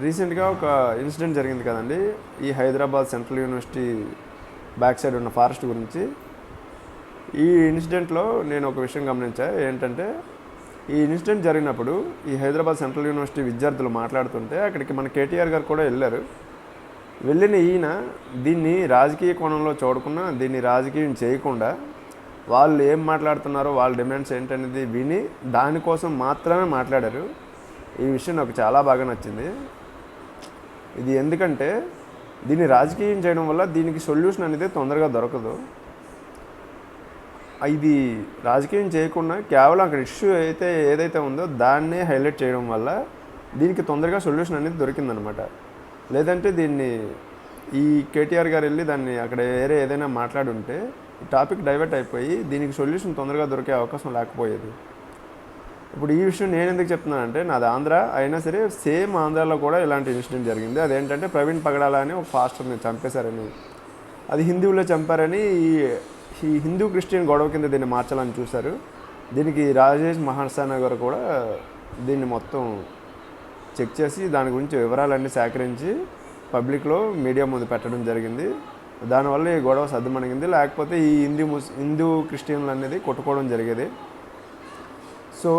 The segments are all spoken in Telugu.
రీసెంట్గా ఒక ఇన్సిడెంట్ జరిగింది కదండి. ఈ Hyderabad central university back side ఉన్న ఫారెస్ట్ గురించి. ఈ ఇన్సిడెంట్లో నేను ఒక విషయం గమనించా. ఏంటంటే ఈ ఇన్సిడెంట్ జరిగినప్పుడు ఈ హైదరాబాద్ సెంట్రల్ యూనివర్సిటీ విద్యార్థులు మాట్లాడుతుంటే అక్కడికి మన కేటీఆర్ గారు కూడా వెళ్ళారు. వెళ్ళిన ఈయన దీన్ని రాజకీయ కోణంలో చూడకుండా దీన్ని రాజకీయం చేయకుండా వాళ్ళు ఏం మాట్లాడుతున్నారో వాళ్ళ డిమాండ్స్ ఏంటనేది విని దానికోసం మాత్రమే మాట్లాడారు. ఈ విషయం నాకు చాలా బాగా నచ్చింది. ఇది ఎందుకంటే దీన్ని రాజకీయం చేయడం వల్ల దీనికి సొల్యూషన్ అనేది తొందరగా దొరకదు. ఇది రాజకీయం చేయకుండా కేవలం అక్కడ ఇష్యూ అయితే ఏదైతే ఉందో దాన్నే హైలైట్ చేయడం వల్ల దీనికి తొందరగా సొల్యూషన్ అనేది దొరికిందనమాట. లేదంటే దీన్ని ఈ కేటీఆర్ గారు వెళ్ళి దాన్ని అక్కడ వేరే ఏదైనా మాట్లాడుంటే టాపిక్ డైవర్ట్ అయిపోయి దీనికి సొల్యూషన్ తొందరగా దొరికే అవకాశం లేకపోయేది. ఇప్పుడు ఈ విషయం నేను ఎందుకు చెప్తున్నానంటే నాది ఆంధ్ర అయినా సరే సేమ్ ఆంధ్రాలో కూడా ఇలాంటి ఇన్సిడెంట్ జరిగింది. అదేంటంటే ప్రవీణ్ పగడాల అని ఒక ఫాస్టర్ని చంపేశారని అది హిందువులో చంపారని ఈ ఈ హిందూ క్రిస్టియన్ గొడవ కింద దీన్ని మార్చాలని చూశారు. దీనికి రాజేష్ మహాసానా గారు కూడా దీన్ని మొత్తం చెక్ చేసి దాని గురించి వివరాలన్నీ సేకరించి పబ్లిక్లో మీడియా ముందు పెట్టడం జరిగింది. దానివల్ల ఈ గొడవ సర్దుమణిగింది లేకపోతే ఈ హిందూ ముస్ హిందూ క్రిస్టియన్లు అనేది కొట్టుకోవడం జరిగేది. సో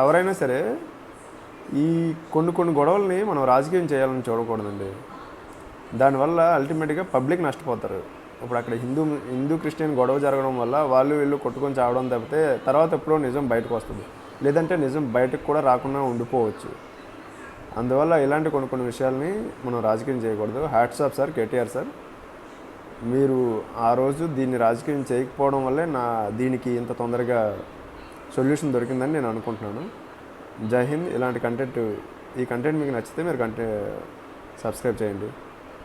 ఎవరైనా సరే ఈ కొన్ని కొన్ని గొడవల్ని మనం రాజకీయం చేయాలని చూడకూడదండి. దానివల్ల అల్టిమేట్గా పబ్లిక్ నష్టపోతారు. ఇప్పుడు అక్కడ హిందూ హిందూ క్రిస్టియన్ గొడవ జరగడం వల్ల వాళ్ళు వీళ్ళు కొట్టుకొని చావడం తప్పితే తర్వాత ఎప్పుడో నిజం బయటకు వస్తుంది. లేదంటే నిజం బయటకు కూడా రాకుండా ఉండిపోవచ్చు. అందువల్ల ఇలాంటి కొన్ని కొన్ని విషయాల్ని మనం రాజకీయం చేయకూడదు. Hats off sir KTR sir. మీరు ఆ రోజు దీన్ని రాజకీయం చేయకపోవడం వల్లే నా దీనికి ఇంత తొందరగా సొల్యూషన్ దొరికిందని నేను అనుకుంటున్నాను. జై హింద్. ఇలాంటి కంటెంట్ ఈ కంటెంట్ మీకు నచ్చితే మీరు కంటే సబ్స్క్రైబ్ చేయండి.